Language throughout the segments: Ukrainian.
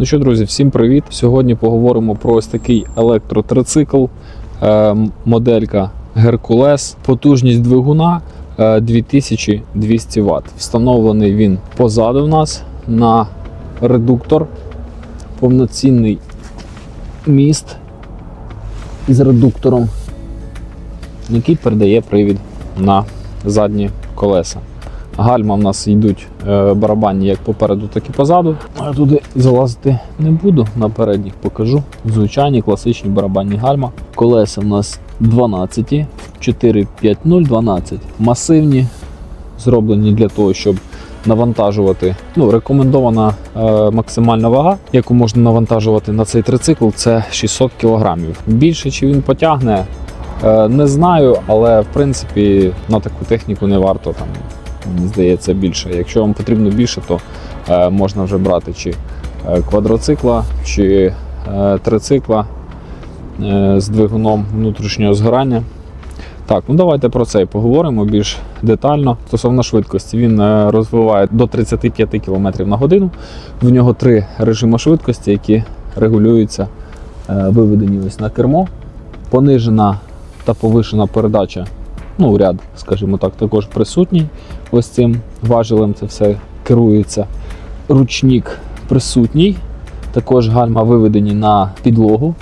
Ну що, друзі, всім привіт! Сьогодні поговоримо про ось такий електротрицикл, е, моделька Геркулес, потужність двигуна е, 2200 Вт. Встановлений він позаду в нас на редуктор, повноцінний міст із редуктором, який передає привід на задні колеса. Гальма в нас йдуть е, барабанні як попереду, так і позаду. А туди залазити не буду, на передніх покажу. Звичайні класичні барабанні гальма. Колеса в нас 12, 450 12. Масивні, зроблені для того, щоб навантажувати. Ну, рекомендована е, максимальна вага, яку можна навантажувати на цей трицикл, це 600 кг. Більше чи він потягне, е, не знаю, але в принципі на таку техніку не варто там мені здається, більше. Якщо вам потрібно більше, то е, можна вже брати чи е, квадроцикла, чи е, трицикла з двигуном внутрішнього згорання. Так, ну давайте про це і поговоримо більш детально. Стосовно швидкості, він розвиває до 35 км на годину. В нього три режими швидкості, які регулюються, виведені ось на кермо. Понижена та повишена передача ну, ряд, скажімо так, також присутній. Ось цим важелем це все керується. Ручник присутній, також гальма виведені на підлогу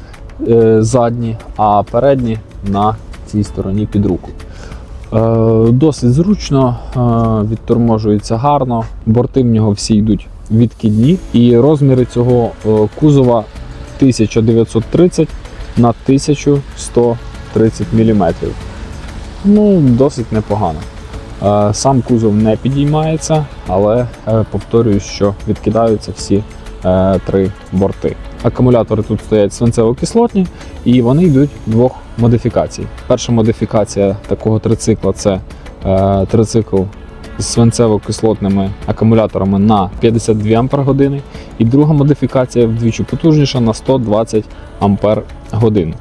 е, задні, а передні на цій стороні під руку. Е, досить зручно, е, відторможується гарно. Борти в нього всі йдуть відкидні, і розміри цього кузова 1930 на 1130 мм. Ну, досить непогано. Е, Сам кузов не підіймається, але е, повторюю, що відкидаються всі е, три борти. Акумулятори тут стоять свинцево-кислотні, і вони йдуть двох модифікацій. Перша модифікація такого трицикла це трицикл з свинцево-кислотними акумуляторами на 52 Ампер години, і друга модифікація вдвічі потужніша на 120 Ампер годин.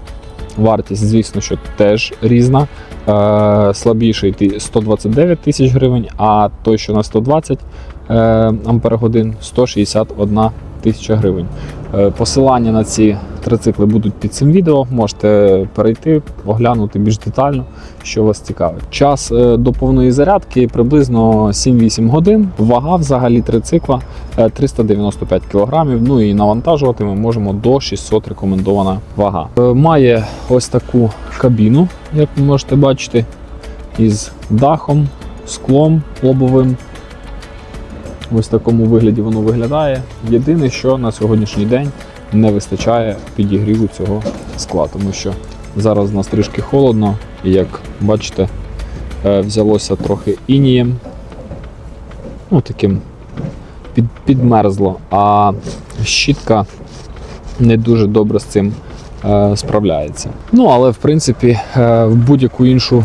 Вартість, звісно, що теж різна. Е, слабіший 129 тисяч гривень, а той, що на 120 е, ампер годин 161 тисяча гривень. Е, посилання на ці трицикли будуть під цим відео. Можете перейти, оглянути більш детально, що вас цікавить. Час е, до повної зарядки приблизно 7-8 годин. Вага взагалі трицикла е, 395 кг. Ну і навантажувати ми можемо до 600 рекомендована вага. Е, Має ось таку кабіну, як ви можете бачити, із дахом, склом лобовим. Ось в такому вигляді воно виглядає. Єдине, що на сьогоднішній день не вистачає підігріву цього скла, тому що зараз у нас трішки холодно, і як бачите, е, взялося трохи інієм. Ну, таким під, підмерзло, а щітка не дуже добре з цим е, справляється. Ну, але в принципі, е, в будь-яку іншу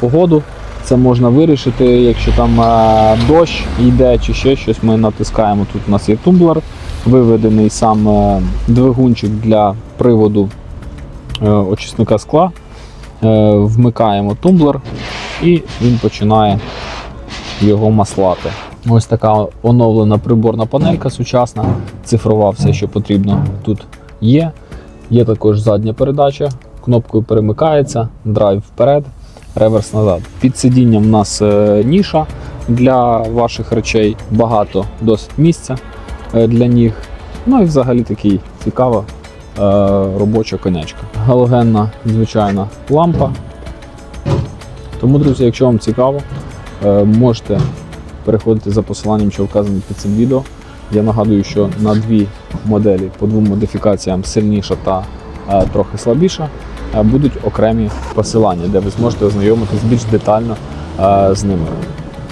погоду це можна вирішити, якщо там е, дощ йде чи ще щось, ми натискаємо. Тут у нас є тумблер, виведений сам е, двигунчик для приводу е, очисника скла. Вмикаємо тумблер і він починає його маслати. Ось така оновлена приборна панелька сучасна, цифрова, все, що потрібно тут є. Є також задня передача, кнопкою перемикається, драйв вперед, реверс назад. Під сидінням в нас е, ніша для ваших речей, багато досить місця е, для ніг. Ну і взагалі такий цікава е, робоча конячка. Галогенна звичайна лампа. Тому, друзі, якщо вам цікаво, можете переходити за посиланням, що вказано під цим відео. Я нагадую, що на дві моделі по двом модифікаціям сильніша та трохи слабіша, будуть окремі посилання, де ви зможете ознайомитись більш детально з ними.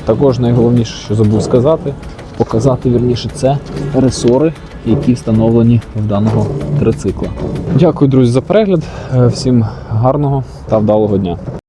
Також найголовніше, що забув сказати, показати вірніше, це ресори, які встановлені в даного трицикла. Дякую, друзі, за перегляд. Е, Всім гарного та вдалого дня.